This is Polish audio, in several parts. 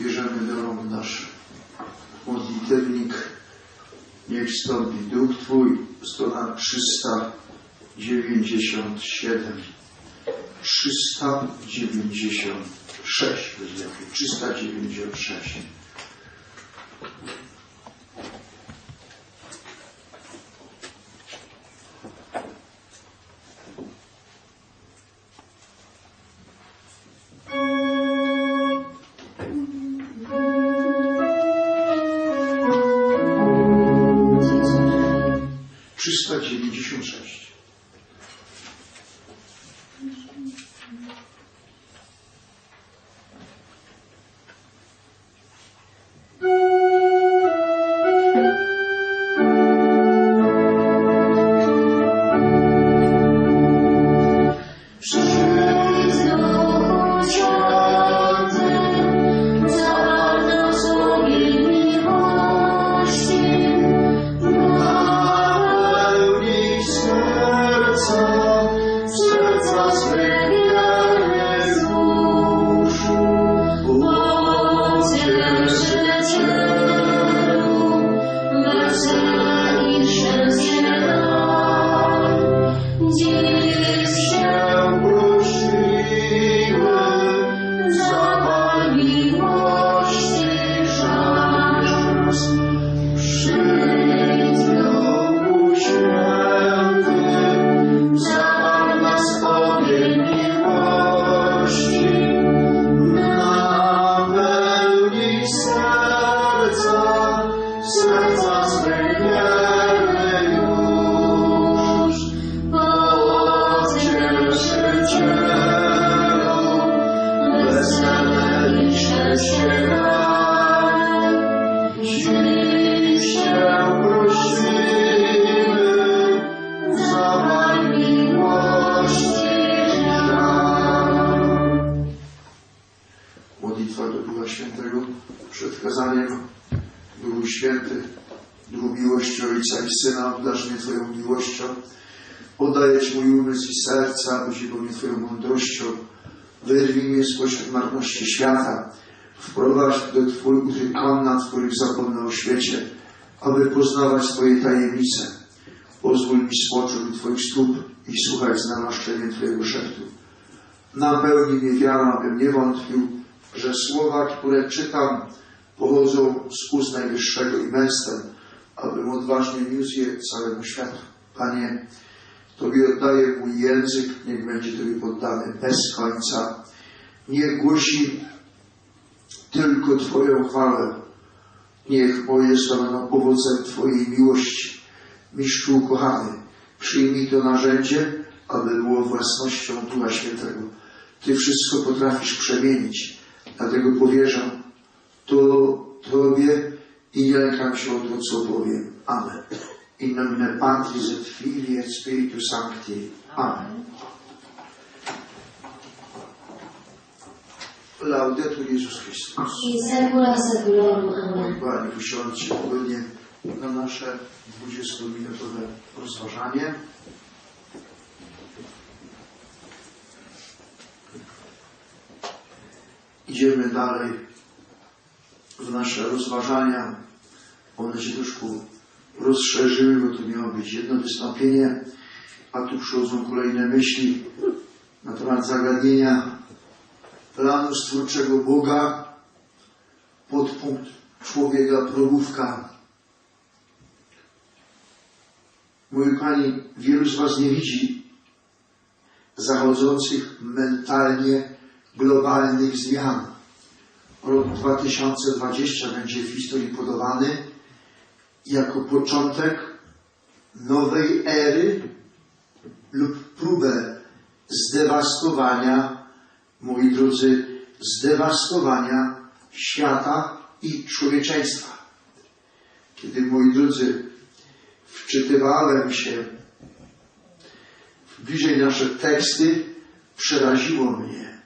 bierzemy do rąk nasz modlitewnik. Niech wstąpi Duch Twój, strona 397. 396, będzie lepiej, 396. kazaniem. Duchu Święty, Duchu miłości Ojca i Syna, obdarz mnie Twoją miłością. Podaję Ci mój umysł i serce, abyś mnie Twoją mądrością. Wyrwij mnie spośród marności świata. Wprowadź do Twoich w których zapomnę o świecie, aby poznawać Twoje tajemnice. Pozwól mi spoczuć u Twoich stóp i słuchać z namaszczeniem Twojego szeptu. Napełnij mnie wiarą, abym nie wątpił, że słowa, które czytam, pochodzą z ust Najwyższego i męstem, abym odważnie niósł je całemu światu. Panie, Tobie oddaję mój język, niech będzie Tobie poddany bez końca. Niech głosi tylko Twoją chwałę. Niech moje będą owocem Twojej miłości. Mistrzu ukochany, przyjmij to narzędzie, aby było własnością Ducha Świętego. Ty wszystko potrafisz przemienić, dlatego powierzam to Tobie i nie lękam się o to, co powiem. Amen. In nomine Patris et Filii et Spiritus Sancti. Amen. Laudetur Jezus Chrystus. I secula seculorum. Amen. Panie, usiądźcie płynnie na nasze 20-minutowe rozważanie. Idziemy dalej w nasze rozważania. One się troszkę rozszerzyły, bo to miało być jedno wystąpienie, a tu przychodzą kolejne myśli na temat zagadnienia planu stwórczego Boga, podpunkt człowieka probówka. Mój Pani, wielu z Was nie widzi zachodzących mentalnie globalnych zmian. Rok 2020 będzie w historii podawany jako początek nowej ery lub próbę zdewastowania, moi drodzy, zdewastowania świata i człowieczeństwa. Kiedy, moi drodzy, wczytywałem się w bliżej nasze teksty, przeraziło mnie.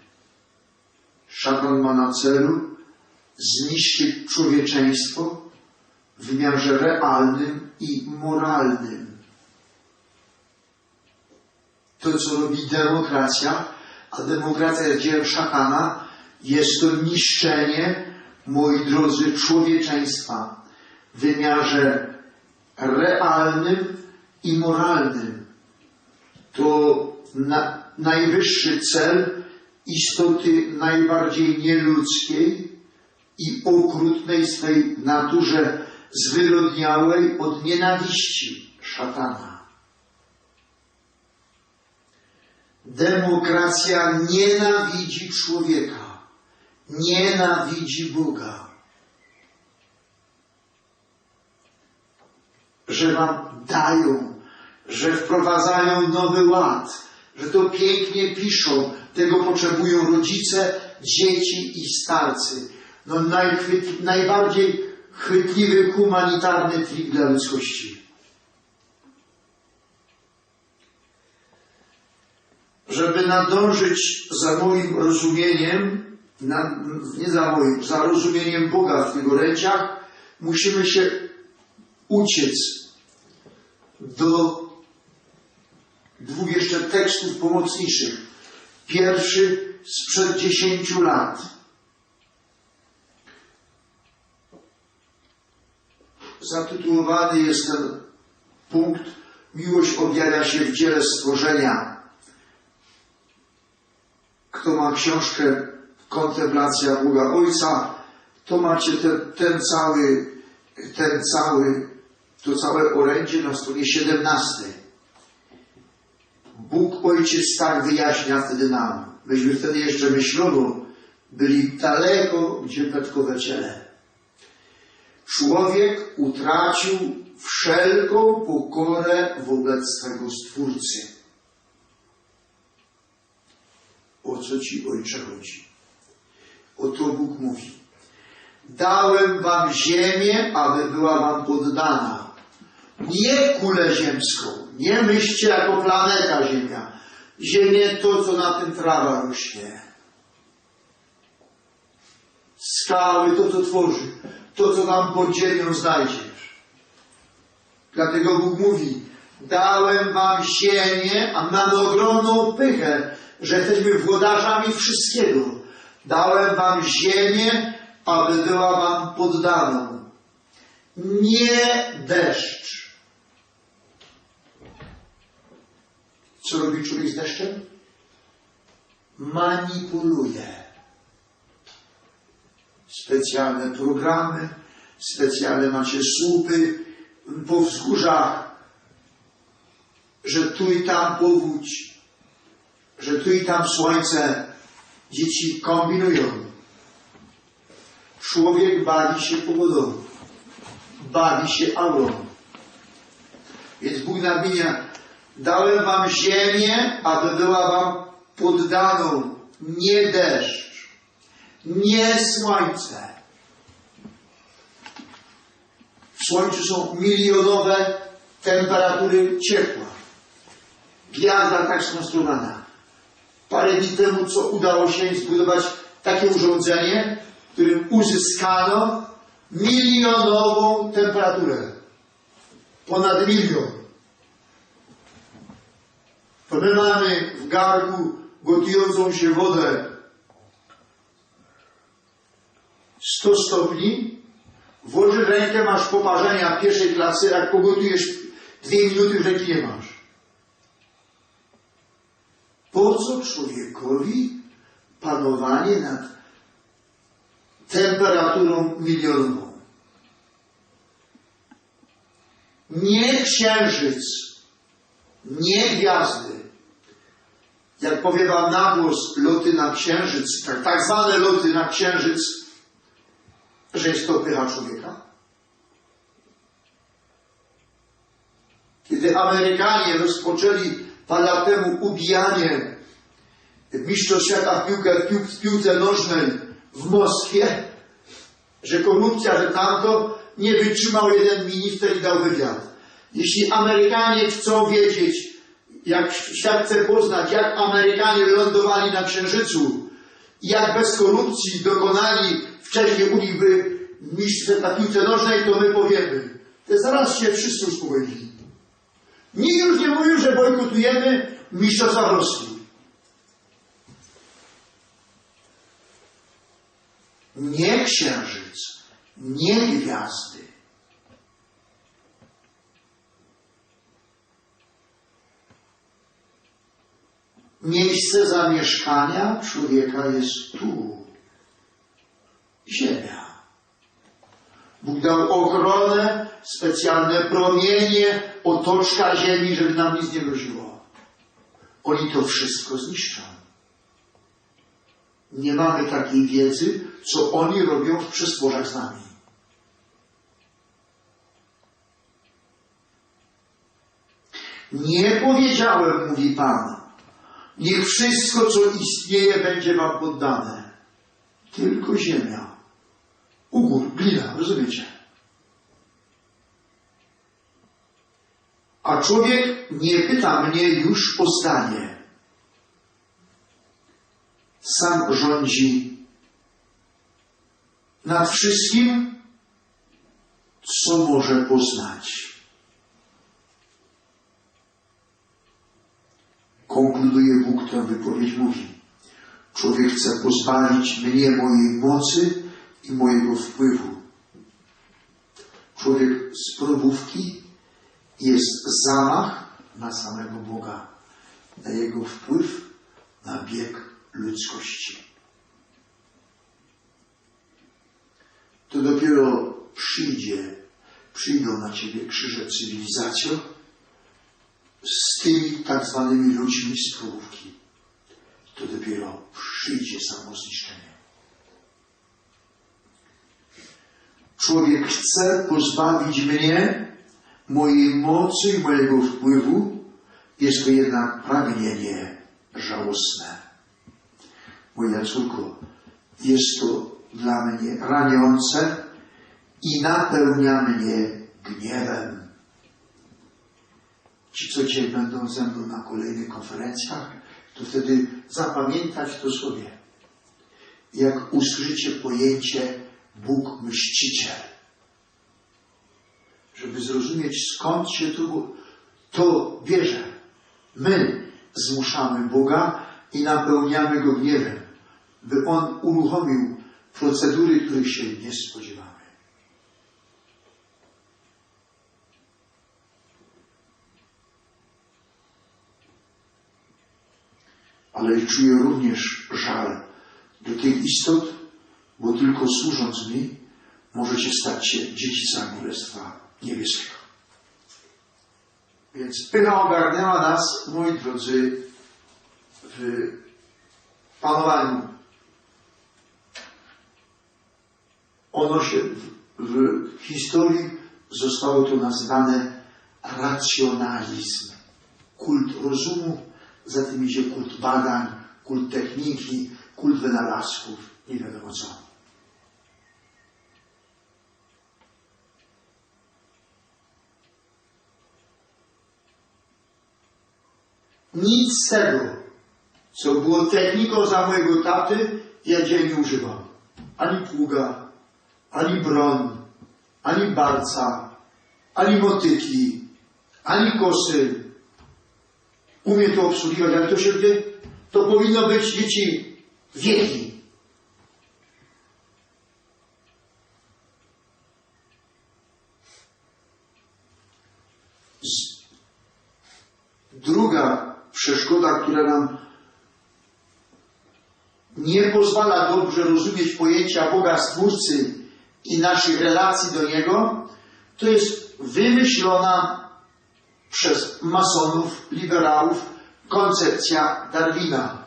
Szatan ma na celu zniszczyć człowieczeństwo w wymiarze realnym i moralnym. To, co robi demokracja, a demokracja jest dziełem szatana, jest to niszczenie moi drodzy, człowieczeństwa w wymiarze realnym i moralnym. To na, najwyższy cel istoty najbardziej nieludzkiej i okrutnej swej naturze zwyrodniałej od nienawiści szatana. Demokracja nienawidzi człowieka, nienawidzi Boga. Że wam dają, że wprowadzają nowy ład, że to pięknie piszą, tego potrzebują rodzice, dzieci i starcy. No najchwyt, najbardziej chwytliwy humanitarny trik dla ludzkości. Żeby nadążyć za moim rozumieniem, na, nie za moim, za rozumieniem Boga w tych orędziach, musimy się uciec do dwóch jeszcze tekstów pomocniczych. Pierwszy sprzed dziesięciu lat. Zatytułowany jest ten punkt Miłość objawia się w dziele stworzenia. Kto ma książkę Kontemplacja Boga Ojca, to macie ten, ten cały, ten cały, to całe orędzie na stronie 17. Bóg Ojciec tak wyjaśnia wtedy nam. Myśmy wtedy jeszcze myślono byli daleko, gdzie petkowe ciele. Człowiek utracił wszelką pokorę wobec swego Stwórcy. O co ci Ojcze chodzi? Oto Bóg mówi. Dałem wam ziemię, aby była wam poddana. Nie kulę ziemską. Nie myślcie jako planeta Ziemia. Ziemię to, co na tym trawa rośnie. Skały to, co tworzy. To, co tam pod ziemią znajdziesz. Dlatego Bóg mówi, dałem wam ziemię, a mamy ogromną pychę, że jesteśmy włodarzami wszystkiego. Dałem wam ziemię, aby była wam poddaną. Nie deszcz. Co robi człowiek z deszczem? Manipuluje. Specjalne programy, specjalne macie słupy po wzgórzach, że tu i tam powódź, że tu i tam słońce. Dzieci kombinują. Człowiek bawi się pogodą, bawi się aurą. Więc Bóg namienia, dałem wam ziemię, aby była wam poddaną, nie deszcz, nie słońce. W słońcu są milionowe temperatury ciepła. Gwiazda tak skonstruowana. Parę dni temu, co udało się zbudować takie urządzenie, w którym uzyskano milionową temperaturę. Ponad milion. To my mamy w gargu gotującą się wodę 100 stopni, włożysz rękę, masz poparzenia pierwszej klasy, jak pogotujesz dwie minuty, ręki nie masz. Po co człowiekowi panowanie nad temperaturą milionową? Nie księżyc, nie gwiazdy. Jak powie wam na głos loty na księżyc, tak, tak zwane loty na księżyc, że jest to pycha człowieka? Kiedy Amerykanie rozpoczęli parę lat temu ubijanie mistrzostw świata w piłkę, w, pił, w piłce nożnej w Moskwie, że korupcja, że tamto, nie wytrzymał jeden minister i dał wywiad. Jeśli Amerykanie chcą wiedzieć, jak świat chce poznać, jak Amerykanie lądowali na Księżycu jak bez korupcji dokonali wcześniej u nich by mistrzostw na piłce nożnej, to my powiemy. To zaraz się wszyscy uspokoili. Nikt już nie mówił, że bojkotujemy mistrzostwa Rosji. Nie księżyc. nie gwiazdy. Miejsce zamieszkania człowieka jest tu. Ziemia. Bóg dał ochronę, specjalne promienie, otoczka ziemi, żeby nam nic nie groziło. Oni to wszystko zniszczą. Nie mamy takiej wiedzy, co oni robią w przestworzach z nami. Nie powiedziałem, mówi Pan, niech wszystko, co istnieje, będzie wam poddane. Tylko ziemia. Ugór, glina, rozumiecie? A człowiek nie pyta mnie już o zdanie. Sam rządzi nad wszystkim, co może poznać. Konkluduje Bóg tę wypowiedź, mówi Człowiek chce pozbawić mnie mojej mocy i mojego wpływu. Człowiek z probówki jest zamach na samego Boga, na jego wpływ na bieg ludzkości. To dopiero przyjdzie, przyjdą na ciebie krzyże cywilizacją z tymi tak zwanymi ludźmi z probówki. To dopiero przyjdzie samo zniszczenie. Człowiek chce pozbawić mnie mojej mocy i mojego wpływu, jest to jednak pragnienie żałosne. Moja córko, jest to dla mnie raniące i napełnia mnie gniewem. Ci, co dzisiaj będą ze mną na kolejnych konferencjach, to wtedy zapamiętać to sobie. Jak usłyszycie pojęcie Bóg mściciel żeby zrozumieć skąd się to, to bierze. My zmuszamy Boga i napełniamy Go gniewem, by On uruchomił procedury, których się nie spodziewamy. Ale czuję również żal do tych istot, bo tylko służąc mi, możecie stać się dziedzicami Królestwa Niebieskiego. Więc pycha ogarnęła nas, moi drodzy, w panowaniu. Ono się w, w historii zostało to nazwane racjonalizm. Kult rozumu, za tym idzie kult badań, kult techniki, kult wynalazków, nie wiadomo co. Nic z tego, co było techniką za mojego taty, ja dzisiaj nie używam. Ani pługa, ani broń, ani barca, ani motyki, ani kosy. Umiem to obsługiwać, ale to się to powinno być dzieci wieki. Druga przeszkoda, która nam nie pozwala dobrze rozumieć pojęcia Boga Stwórcy i naszych relacji do Niego, to jest wymyślona przez masonów, liberałów koncepcja Darwina.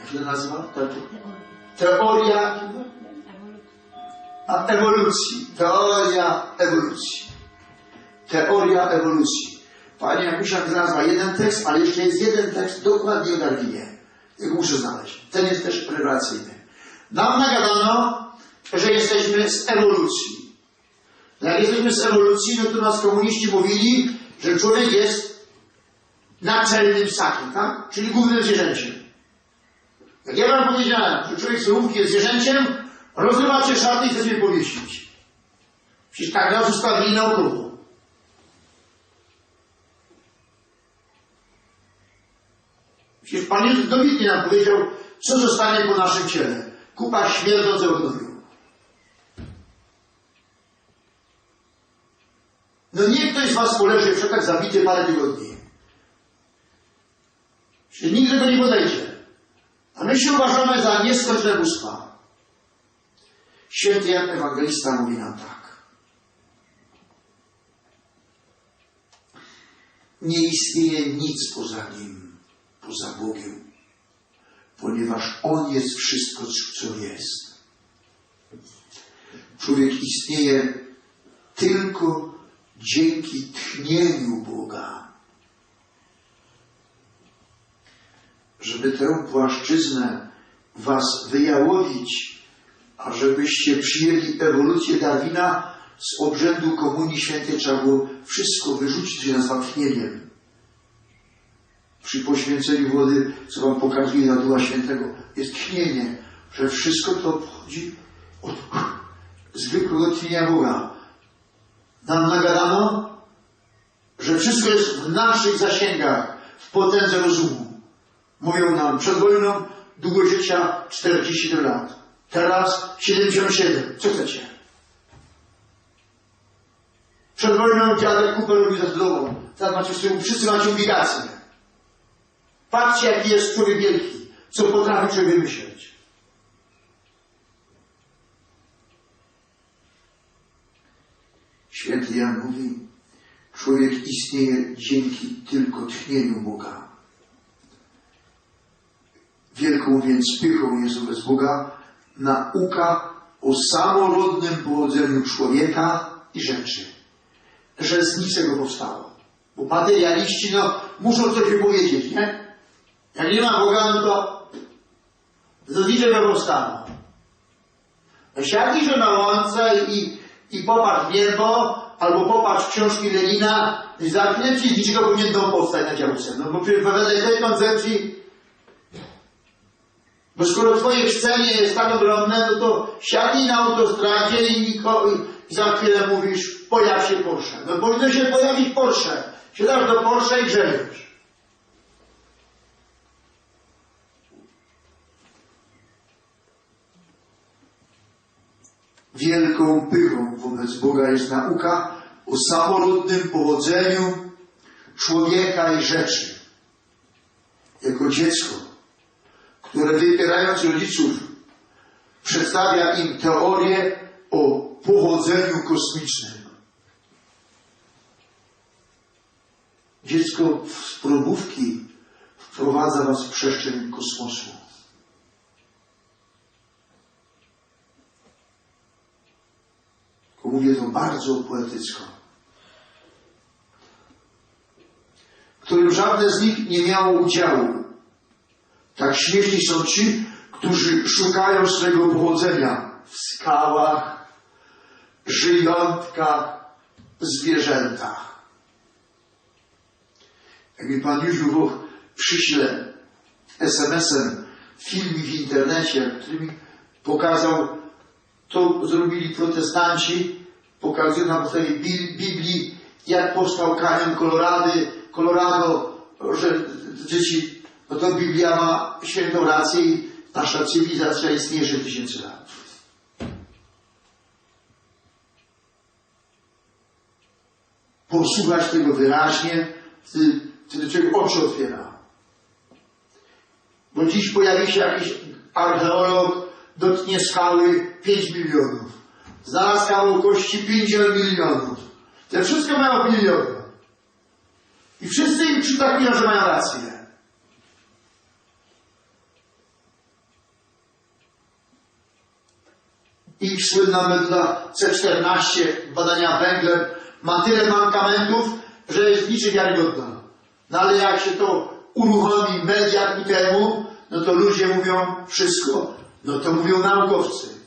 Jak się nazywa? Teoria a ewolucji. Teoria ewolucji. Teoria ewolucji. Panie Jakusiak znalazła jeden tekst, ale jeszcze jest jeden tekst dokładnie o Darwinie. Jego muszę znaleźć. Ten jest też rewelacyjny. Nam nagadano, że jesteśmy z ewolucji. Jak jesteśmy z ewolucji, no to nas komuniści mówili, że człowiek jest naczelnym ssakiem, tak? Czyli głównym zwierzęciem. Jak ja wam powiedziałem, że człowiek z rówki jest zwierzęciem, rozrywacie szaty i chcecie powiesić. Przecież tak nas ustawili naukowo. Przecież Pan dobitnie nam powiedział, co zostanie po naszym ciele. kupa śmierdzącego gnoju. No niech ktoś z was poleży w szokach zabity parę tygodni. Się nigdy go nie podejdzie. A my się uważamy za nieskończone bóstwa. Święty Jan Ewangelista mówi nam tak. Nie istnieje nic poza Nim, poza Bogiem, ponieważ On jest wszystko, co jest. Człowiek istnieje tylko dzięki tchnieniu Boga. Żeby tę płaszczyznę Was wyjałowić, a żebyście przyjęli ewolucję Darwina z obrzędu Komunii Świętej, trzeba było wszystko wyrzucić, się nazywa tchnieniem. Przy poświęceniu wody, co Wam pokazuje na Ducha Świętego, jest tchnienie, że wszystko to pochodzi od zwykłego tchnienia Boga. Nam nagadano, że wszystko jest w naszych zasięgach, w potędze rozumu. Mówią nam przed wojną długo życia 47 lat. Teraz 77. Co chcecie? Przed wojną dziadek kupę robił za zdrową. Teraz macie wszyscy, wszyscy macie obligacje. Patrzcie, jaki jest człowiek wielki. Co potrafi człowiek wymyśleć. Święty Jan mówi, człowiek istnieje dzięki tylko tchnieniu Boga. Wielką więc pychą jest wobec Boga nauka o samorodnym pochodzeniu człowieka i rzeczy. Że z niczego powstało. Bo materialiści, no, muszą coś wypowiedzieć, nie? Jak nie ma Boga, no to z niczego powstało. Siadli, że na łące i, i popatrz niebo, albo popatrz w książki Lenina i za chwilę ci niczego powinien dom powstać na działce. No bo przecież wedle tej koncepcji bo skoro twoje chcenie jest tak ogromne, no to siadnij na autostradzie i, niko, i za chwilę mówisz, pojaw się Porsche. No powinno się pojawić Porsche. Siadasz do Porsche i grzebiesz. Wielką pychą wobec Boga jest nauka o samorodnym powodzeniu człowieka i rzeczy. Jako dziecko które wypierając rodziców przedstawia im teorię o pochodzeniu kosmicznym. Dziecko z probówki wprowadza was w przestrzeń kosmosu. Mówię to bardzo poetycko. Którym żadne z nich nie miało udziału tak śmieszni są ci, którzy szukają swego pochodzenia w skałach, żyjątkach, zwierzętach. Jak mi Pan Józiu Woch przyśle SMS-em filmik w internecie, który mi pokazał, to zrobili protestanci, pokazują na podstawie Bi- Biblii, jak powstał kanion Kolorady, Colorado, że dzieci no to Biblia ma świętą rację i nasza cywilizacja istnieje 6 tysięcy lat. Posłuchać tego wyraźnie, wtedy, wtedy człowiek oczy otwiera. Bo dziś pojawi się jakiś archeolog, dotknie skały 5 milionów. Znalazł kawał kości 50 milionów. Te wszystko mają miliony. I wszyscy im przytakują, że mają rację. ich słynna metoda C14 badania węglem ma tyle mankamentów, że jest niczym wiarygodna. No ale jak się to uruchomi media ku temu, no to ludzie mówią wszystko. No to mówią naukowcy.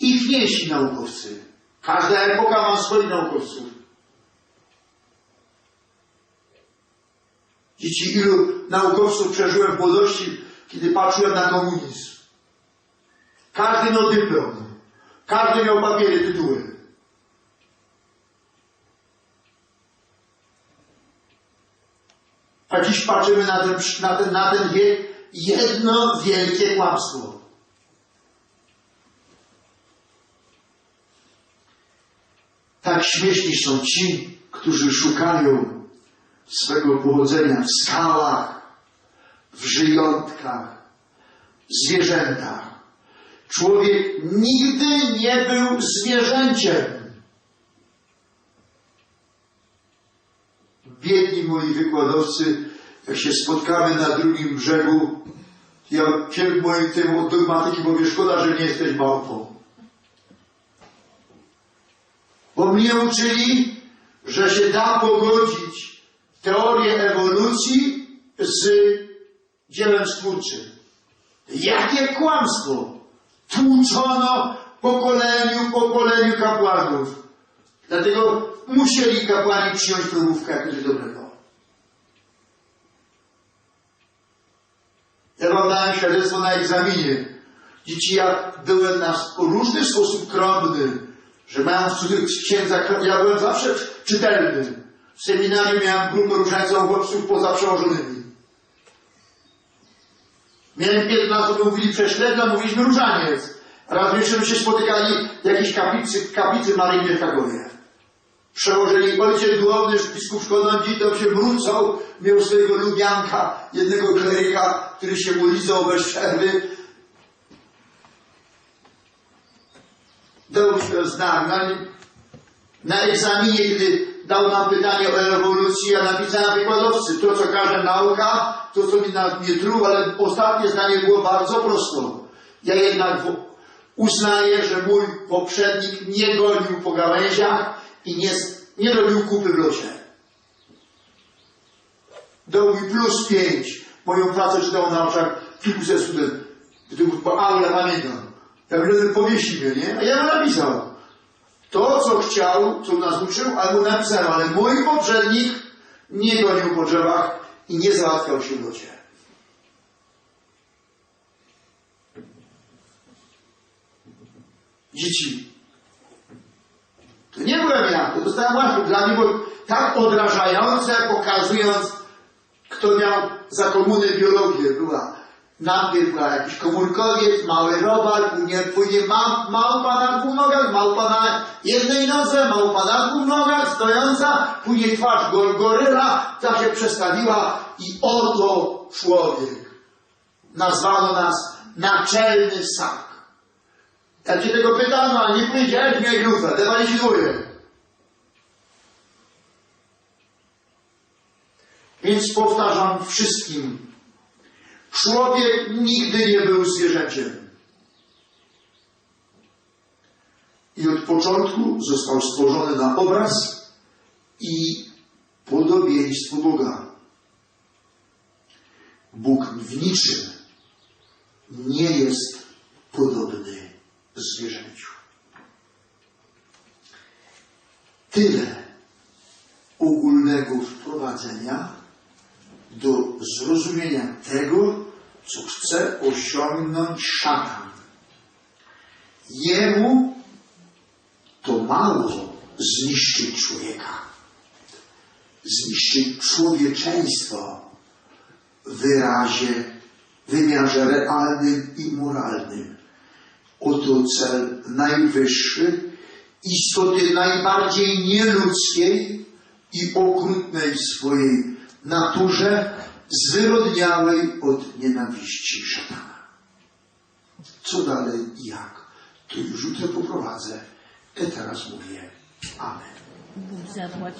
Ichniejsi naukowcy. Każda epoka ma swoich naukowców. Dzieci, ilu naukowców przeżyłem w młodości, kiedy patrzyłem na komunizm. Każdy miał dyplom. Każdy miał papiery, tytuły. A dziś patrzymy na ten, na ten, na ten wiek jedno wielkie kłamstwo. Tak śmieszni są ci, którzy szukają swego pochodzenia w skałach, w żyjątkach, zwierzętach. Człowiek nigdy nie był zwierzęciem. Biedni moi wykładowcy, jak się spotkamy na drugim brzegu, ja pierw moim tym od dogmatyki mówię, szkoda, że nie jesteś małpą. Bo mnie uczyli, że się da pogodzić teorię ewolucji z dziełem stwórczym. Jakie kłamstwo! Tłuczono pokoleniu, pokoleniu kapłanów. Dlatego musieli kapłani przyjąć próbówkę jak coś dobrego. Ja wam dałem świadectwo na egzaminie. Dzieci, ja byłem na różny sposób krąbny, że cudzych księdza, ja byłem zawsze czytelny. W seminarium miałem grupę różańcową chłopców poza przełożonymi. Miałem 15, mówili prześledna, mówiliśmy różaniec. Raz myśmy się spotykali w jakiejś kaplicy, kaplicy Maryi w Krakowie. Przełożyli ojciec duchowny, biskup Szkodądzi, to się wrócał, miał swojego lubianka, jednego kleryka, który się mu lizał bez przerwy. To znak. Na, egzaminie, kiedy dał nam pytanie o ewolucji, ja napisałem wykładowcy, to co każe nauka, to co mi na mnie truł, ale ostatnie zdanie było bardzo prosto. Ja jednak uznaję, że mój poprzednik nie gonił po gałęziach i nie, nie robił kupy w locie. Dał mi plus pięć. Moją pracę czytał na oczach kilkuset studentów. Bo aule pamiętam. Ja wtedy powiesi mnie, nie? A ja mu napisał. To, co chciał, co nas uczył, albo napisałem, ale mój poprzednik nie gonił po drzewach i nie załatwiał się w locie. Dzieci. To nie byłem ja, to dostałem właśnie. Dla mnie było tak odrażające, pokazując, kto miał za komunę biologię. Była najpierw była jakiś komórkowiec, mały robak, później, później ma, małpa na dwóch nogach, małpa na jednej nodze, małpa na dwóch nogach, stojąca, później twarz gor, goryla, ta się przestawiła i oto człowiek. Nazwano nas naczelny ssak. Jak cię tego pytano, a nie powiedziałeś, miałeś lufę, dewalizuje. Więc powtarzam wszystkim, człowiek nigdy nie był zwierzęciem. I od początku został stworzony na obraz i podobieństwo Boga. Bóg w niczym nie jest podobny zwierzęciu. Tyle ogólnego wprowadzenia do zrozumienia tego, co chce osiągnąć szatan. Jemu to mało zniszczyć człowieka, zniszczyć człowieczeństwo w wyrazie, wymiarze realnym i moralnym. Oto cel najwyższy, istoty najbardziej nieludzkiej i okrutnej swojej naturze, zwyrodniałej od nienawiści szatana. Co dalej i jak? To już jutro poprowadzę. A teraz mówię Amen. Bóg zapłać.